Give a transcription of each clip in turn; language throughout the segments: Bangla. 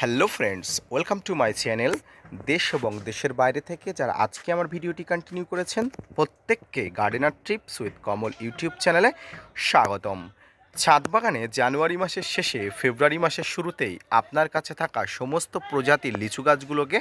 Hello friends, welcome to my channel দেশ এবং দেশের বাইরে থেকে যারা আজকে আমার ভিডিওটি কন্টিনিউ করেছেন, প্রত্যেককে gardener trips with Kamal YouTube চ্যানেলে স্বাগতম। ছাদ বাগানে জানুয়ারি মাসের শেষে, ফেব্রুয়ারি মাসের শুরুতেই আপনার কাছে থাকা সমস্ত প্রজাতির লিচু গাছগুলোকে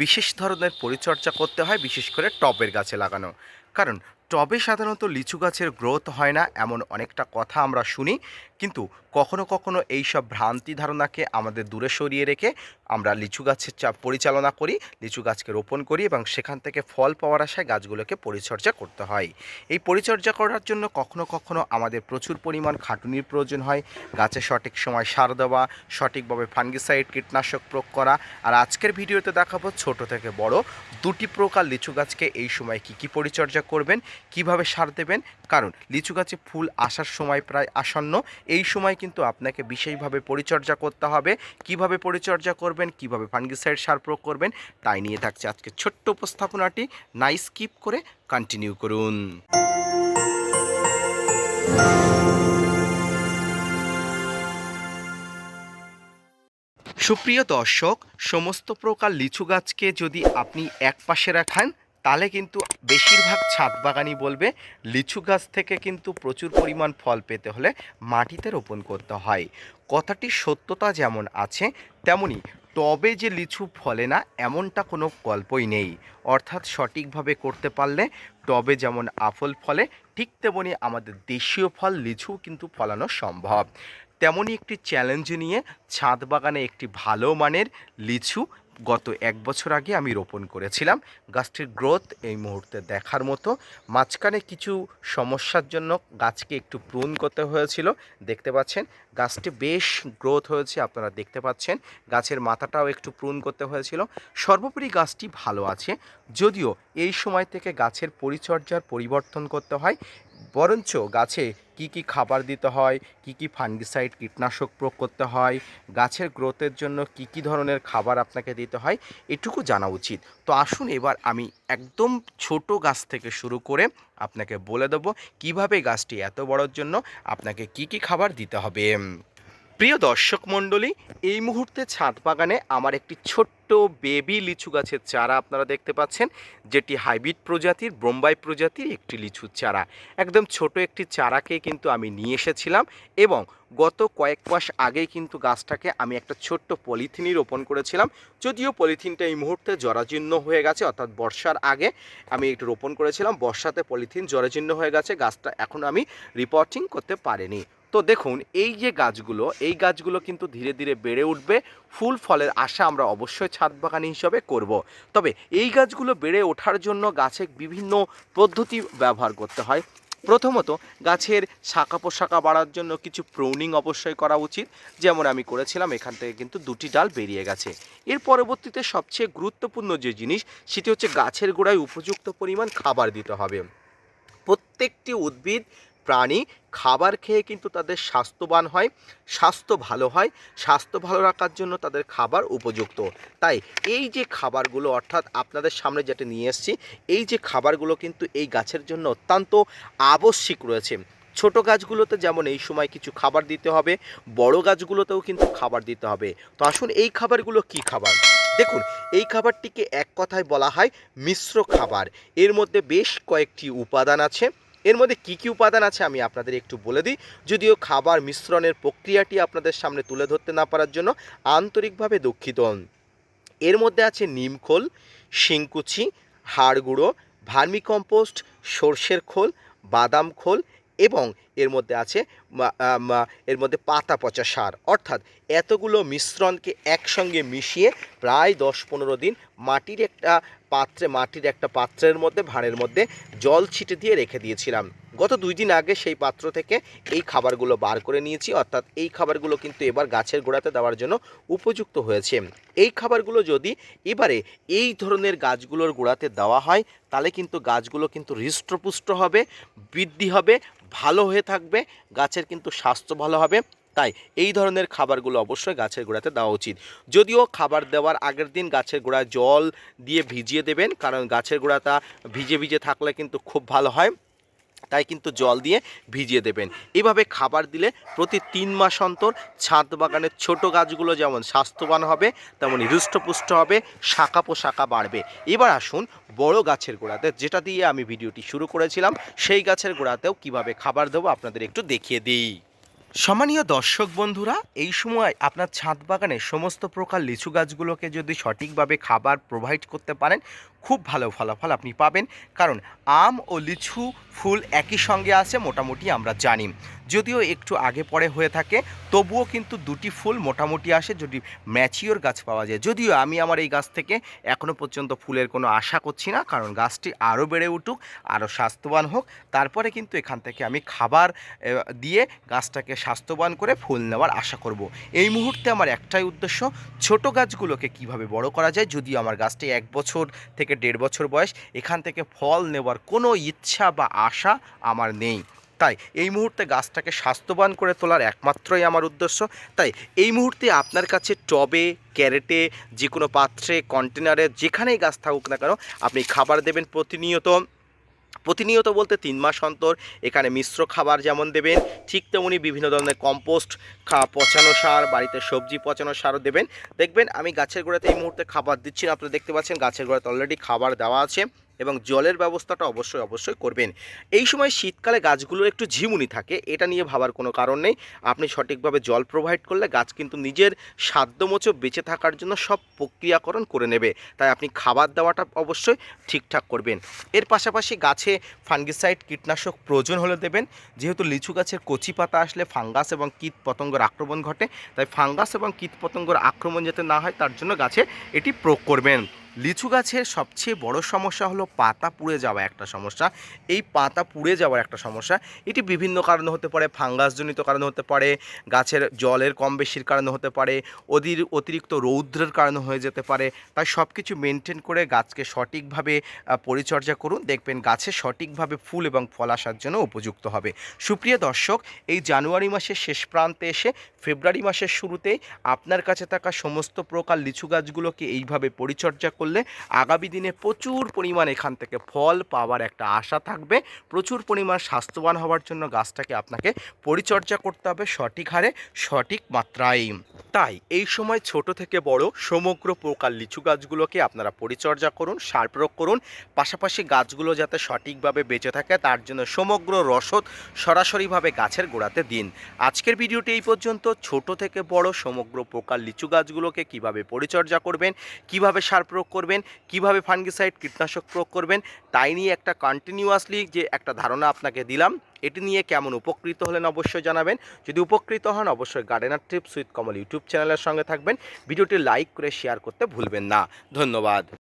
বিশেষ ধরনের পরিচর্যা করতে হয়, বিশেষ করে টবের গাছে লাগানো। কারণ টবে সাধারণত লিচু গাছের গ্রোথ হয় না, এমন অনেকটা কথা আমরা শুনি। কিন্তু কখনো কখনো এই সব ভ্রান্তি ধারণাকে আমাদের দূরে সরিয়ে রেখে আমরা লিচু গাছের চা পরিচালনা করি, লিচু গাছকে রোপণ করি এবং সেখান থেকে ফল পাওয়ার আশায় গাছগুলোকে পরিচর্যা করতে হয়। এই পরিচর্যা করার জন্য কখনো কখনো আমাদের প্রচুর পরিমাণ খাটুনির প্রয়োজন হয়, গাছে সঠিক সময় সার দেওয়া, সঠিকভাবে ফাঙ্গিসাইড কীটনাশক প্রয়োগ করা। আর আজকের ভিডিওতে দেখাবো ছোট থেকে বড় দুটি প্রকার লিচু গাছকে এই সময় কি কি পরিচর্যা করবেন কীভাবে সার দেবেন? কারণ লিচু গাছে ফুল আসার সময় প্রায় আসন্ন। এই সময় কিন্তু আপনাকে বিশেষভাবে পরিচর্যা করতে হবে। কীভাবে পরিচর্যা করবেন? কীভাবে ফাঙ্গিসাইড সার প্রয়োগ করবেন? তাই নিয়ে থাকছে আজকে ছোট্ট উপস্থাপনাটি। নাই স্কিপ করে কন্টিনিউ করুন। সুপ্রিয় দর্শক, সমস্ত প্রকার লিচু গাছকে যদি আপনি এক পাশে রাখেন তাহলে কিন্তু বেশিরভাগ ছাদ বাগানি বলবে, লিচু গাছ থেকে কিন্তু প্রচুর পরিমাণ ফল পেতে হলে মাটিতে রোপণ করতে হয়। কথাটি সত্যতা যেমন আছে, তেমনি টবে যে লিচু ফলে না, এমনটা কোনো গল্পই নেই। অর্থাৎ সঠিকভাবে করতে পারলে টবে যেমন আফল ফলে, ঠিক তেমনি আমাদের দেশীয় ফল লিচু কিন্তু ফলানো সম্ভব। তেমনই একটি চ্যালেঞ্জ নিয়ে ছাদ বাগানে একটি ভালো মানের লিচু গত এক বছর আগে আমি রোপণ করেছিলাম। গাছটির গ্রোথ এই মুহূর্তে দেখার মতো। মাঝখানে কিছু সমস্যার জন্য গাছকে একটু প্রুন করতে হয়েছিল। দেখতে পাচ্ছেন, গাছটি বেশ গ্রোথ হয়েছে, আপনারা দেখতে পাচ্ছেন। গাছের মাথাটাও একটু প্রুন করতে হয়েছিল। সর্বোপরি গাছটি ভালো আছে। যদিও এই সময় থেকে গাছের পরিচর্যার পরিবর্তন করতে হয়। বরঞ্চ গাছে কি কি খাবার দিতে হয়, কি কি ফাঙ্গিসাইড কীটনাশক প্রয়োগ করতে হয়, গাছের গ্রোথের জন্য কি কি ধরনের খাবার আপনাকে দিতে হয়, এটুকু জানা উচিত। তো আসুন এবার আমি একদম ছোট গাছ থেকে শুরু করে আপনাকে বলে দেবো কীভাবে গাছটি এত বড়োর জন্য আপনাকে কি কি খাবার দিতে হবে। প্রিয় দর্শক মণ্ডলী, এই মুহূর্তে ছাদ বাগানে আমার একটি ছোট্ট বেবি লিচু গাছের চারা আপনারা দেখতে পাচ্ছেন, যেটি হাইব্রিড প্রজাতির, বোম্বাই প্রজাতির একটি লিচুর চারা। একদম ছোট একটি চারাকে কিন্তু আমি নিয়ে এসেছিলাম এবং গত কয়েক মাস আগেই কিন্তু গাছটাকে আমি একটা ছোট্ট পলিথিনই রোপণ করেছিলাম। যদিও পলিথিনটা এই মুহূর্তে জরাজীর্ণ হয়ে গেছে, অর্থাৎ বর্ষার আগে আমি একটু রোপণ করেছিলাম। বর্ষাতে পলিথিন জরাজীর্ণ হয়ে গেছে, গাছটা এখন আমি রিপোর্টিং করতে পারিনি। তো দেখুন, এই যে গাছগুলো, এই গাছগুলো কিন্তু ধীরে ধীরে বেড়ে উঠবে। ফুল ফলের আশা আমরা অবশ্যই ছাদ বাগানি হিসাবে করব। তবে এই গাছগুলো বেড়ে ওঠার জন্য গাছে বিভিন্ন পদ্ধতি ব্যবহার করতে হয়। প্রথমত, গাছের শাখা পোশাকা বাড়ার জন্য কিছু প্রৌনিং অবশ্যই করা উচিত। যেমন আমি করেছিলাম, এখান থেকে কিন্তু দুটি ডাল বেরিয়ে গেছে। এর পরবর্তীতে সবচেয়ে গুরুত্বপূর্ণ যে জিনিস, সেটি হচ্ছে গাছের গোড়ায় উপযুক্ত পরিমাণ খাবার দিতে হবে। প্রত্যেকটি উদ্ভিদ প্রাণী খাবার খেয়ে কিন্তু তাদের স্বাস্থ্যবান হয়, স্বাস্থ্য ভালো হয়, স্বাস্থ্য ভালো রাখার জন্য তাদের খাবার উপযুক্ত। তাই এই যে খাবারগুলো, অর্থাৎ আপনাদের সামনে যেটা নিয়ে এসেছি, এই যে খাবারগুলো কিন্তু এই গাছের জন্য অত্যন্ত আবশ্যিক রয়েছে। ছোট গাছগুলোতে যেমন এই সময় কিছু খাবার দিতে হবে, বড় গাছগুলোতেও কিন্তু খাবার দিতে হবে। তো আসুন এই খাবারগুলো কি খাবার? দেখুন, এই খাবারটিকে এক কথায় বলা হয় মিশ্র খাবার। এর মধ্যে বেশ কয়েকটি উপাদান আছে। এর মধ্যে কী কী উপাদান আছে আমি আপনাদের একটু বলে দিই। যদিও খাবার মিশ্রণের প্রক্রিয়াটি আপনাদের সামনে তুলে ধরতে না পারার জন্য আন্তরিকভাবে দুঃখিত। এর মধ্যে আছে নিমখোল শিংকুচি হাড়গুঁড়ো ভার্মিকম্পোস্ট, সর্ষের খোল, বাদাম খোল এবং এর মধ্যে আছে এর মধ্যে পাতা পচা সার। অর্থাৎ এতগুলো মিশ্রণকে একসঙ্গে মিশিয়ে প্রায় দশ পনেরো দিন মাটির একটা পাত্রে, মাটির একটা পাত্রের মধ্যে, ভাঁড়ের মধ্যে জল ছিটে দিয়ে রেখে দিয়েছিলাম। গত দুই দিন আগে সেই পাত্র থেকে এই খাবারগুলো বার করে নিয়েছি, অর্থাৎ এই খাবারগুলো কিন্তু এবার গাছের গোড়াতে দেওয়ার জন্য উপযুক্ত হয়েছে। এই খাবারগুলো যদি এবারে এই ধরনের গাছগুলোর গোড়াতে দেওয়া হয়, তাহলে কিন্তু গাছগুলো কিন্তু হৃষ্টপুষ্ট হবে, বৃদ্ধি হবে, ভালো হয়ে থাকবে, গাছের কিন্তু স্বাস্থ্য ভালো হবে। তাই এই ধরনের খাবারগুলো অবশ্যই গাছের গোড়াতে দেওয়া উচিত। যদিও খাবার দেওয়ার আগের দিন গাছের গোড়ায় জল দিয়ে ভিজিয়ে দেবেন, কারণ গাছের গোড়াটা ভিজে ভিজে থাকলে কিন্তু খুব ভালো হয়। তাই কিন্তু জল দিয়ে ভিজিয়ে দেবেন। এভাবে খাবার দিলে প্রতি তিন মাস অন্তর ছাদ বাগানের ছোট গাছগুলো যেমন স্বাস্থ্যবান হবে, তেমন হৃষ্টপুষ্ট হবে, শাখা পোশাখা বাড়বে। এবার আসুন বড় গাছের গোড়াতে, যেটা দিয়ে আমি ভিডিওটি শুরু করেছিলাম, সেই গাছের গোড়াতেও কীভাবে খাবার দেবো আপনাদের একটু দেখিয়ে দিই। সম্মানীয় দর্শক বন্ধুরা, এই সময় আপনার ছাদ বাগানে সমস্ত প্রকার লিচু গাছগুলোকে যদি সঠিকভাবে খাবার প্রোভাইড করতে পারেন, খুব ভালো ফলাফল আপনি পাবেন। কারণ আম ও লিচু ফুল একই সঙ্গে আছে, মোটামুটি আমরা জানি। যদিও একটু আগে পরে হয়ে থাকে, তবুও কিন্তু দুটি ফুল মোটামুটি আসে যদি ম্যাচিওর গাছ পাওয়া যায়। যদিও আমি আমার এই গাছ থেকে এখনও পর্যন্ত ফুলের কোনো আশা করছি না, কারণ গাছটি আরও বেড়ে উঠুক, আরও স্বাস্থ্যবান হোক। তারপরে কিন্তু এখান থেকে আমি খাবার দিয়ে গাছটাকে স্বাস্থ্যবান করে ফুল নেওয়ার আশা করব। এই মুহূর্তে আমার একটাই উদ্দেশ্য, ছোট গাছগুলোকে কীভাবে বড় করা যায় যদিও আমার গাছটি এক বছর থেকে দেড় বছর বয়স, এখান থেকে ফল নেওয়ার কোনো ইচ্ছা বা আশা আমার নেই। তাই এই মুহূর্তে গাছটাকে স্বাস্থ্যবান করে তোলার একমাত্রই আমার উদ্দেশ্য। তাই এই মুহূর্তে আপনার কাছে টবে, ক্যারেটে যে কোনো পাত্রে, কন্টেনারে যেখানেই গাছ থাকুক না কেন, আপনি খাবার দেবেন প্রতিনিয়ত। প্রতিনিয়ত বলতে তিন মাস অন্তর এখানে মিশ্র খাবার যেমন দেবেন, ঠিক তেমনি বিভিন্ন ধরনের কম্পোস্ট পচানো সার, বাড়িতে সবজি পচানো সারও দেবেন। দেখবেন আমি গাছের গোড়াতে এই মুহূর্তে খাবার দিচ্ছি না, আপনারা দেখতে পাচ্ছেন গাছের গোড়াতে অলরেডি খাবার দেওয়া আছে। এবং জলের ব্যবস্থাটা অবশ্যই অবশ্যই করবেন। এই সময় শীতকালে গাছগুলোর একটু ঝিমুনি থাকে, এটা নিয়ে ভাবার কোনো কারণ নেই। আপনি সঠিকভাবে জল প্রোভাইড করলে গাছ কিন্তু নিজের সাধ্যমতো বেঁচে থাকার জন্য সব প্রক্রিয়াকরণ করে নেবে। তাই আপনি খাবার দেওয়াটা অবশ্যই ঠিকঠাক করবেন। এর পাশাপাশি গাছে ফাঙ্গিসাইড কীটনাশক প্রয়োজন হলে দেবেন। যেহেতু লিচু গাছের কচি পাতা আসলে ফাঙ্গাস এবং কীট পতঙ্গের আক্রমণ ঘটে, তাই ফাঙ্গাস এবং কীট পতঙ্গের আক্রমণ যাতে না হয়, তার জন্য গাছে এটি প্রয়োগ করবেন। লিচু গাছের সবচেয়ে বড় সমস্যা হলো পাতা পুড়ে যাওয়া একটা সমস্যা। এই পাতা পুড়ে যাওয়ার একটা সমস্যা। এটি বিভিন্ন কারণে হতে পারে, ফাঙ্গাসজনিত কারণে হতে পারে, গাছের জলের কম বেশির কারণে হতে পারে অধির অতিরিক্ত রৌদ্রের কারণে হয়ে যেতে পারে। তাই সব কিছু মেনটেন করে গাছকে সঠিকভাবে পরিচর্যা করুন। দেখবেন গাছে সঠিকভাবে ফুল এবং ফল আসার জন্য উপযুক্ত হবে। সুপ্রিয় দর্শক, এই জানুয়ারি মাসের শেষ প্রান্তে এসে ফেব্রুয়ারি মাসের শুরুতেই আপনার কাছে থাকা সমস্ত প্রকার লিচু গাছগুলোকে এইভাবে পরিচর্যা করলে আগামী দিনে প্রচুর পরিমাণ এখান থেকে ফল পাওয়ার একটা আশা থাকবে। প্রচুর পরিমাণ স্বাস্থ্যবান হওয়ার জন্য গাছটাকে আপনাকে পরিচর্যা করতে হবে সঠিক হারে, সঠিক মাত্রায়। তাই এই সময় ছোট থেকে বড় সমগ্র প্রকার লিচু গাছগুলোকে আপনারা পরিচর্যা করুন, সার প্রয়োগ করুন। পাশাপাশি গাছগুলো যাতে সঠিকভাবে বেঁচে থাকে, তার জন্য সমগ্র রসদ সরাসরিভাবে গাছের গোড়াতে দিন। আজকের ভিডিওটি এই পর্যন্ত। ছোট থেকে বড় সমগ্র প্রকার লিচু গাছগুলোকে কীভাবে পরিচর্যা করবেন, কীভাবে সার প্রয়োগ করবেন, কীভাবে ফাঙ্গিসাইড কীটনাশক প্রয়োগ করবেন, তাই নিয়ে একটা কন্টিনিউয়াসলি যে একটা ধারণা আপনাকে দিলাম, এটি নিয়ে কেমন উপকৃত হলেন অবশ্যই জানাবেন। যদি উপকৃত হন, অবশ্যই gardener trips with Kamal YouTube চ্যানেলের সঙ্গে থাকবেন। ভিডিওটি লাইক করে শেয়ার করতে ভুলবেন না। ধন্যবাদ।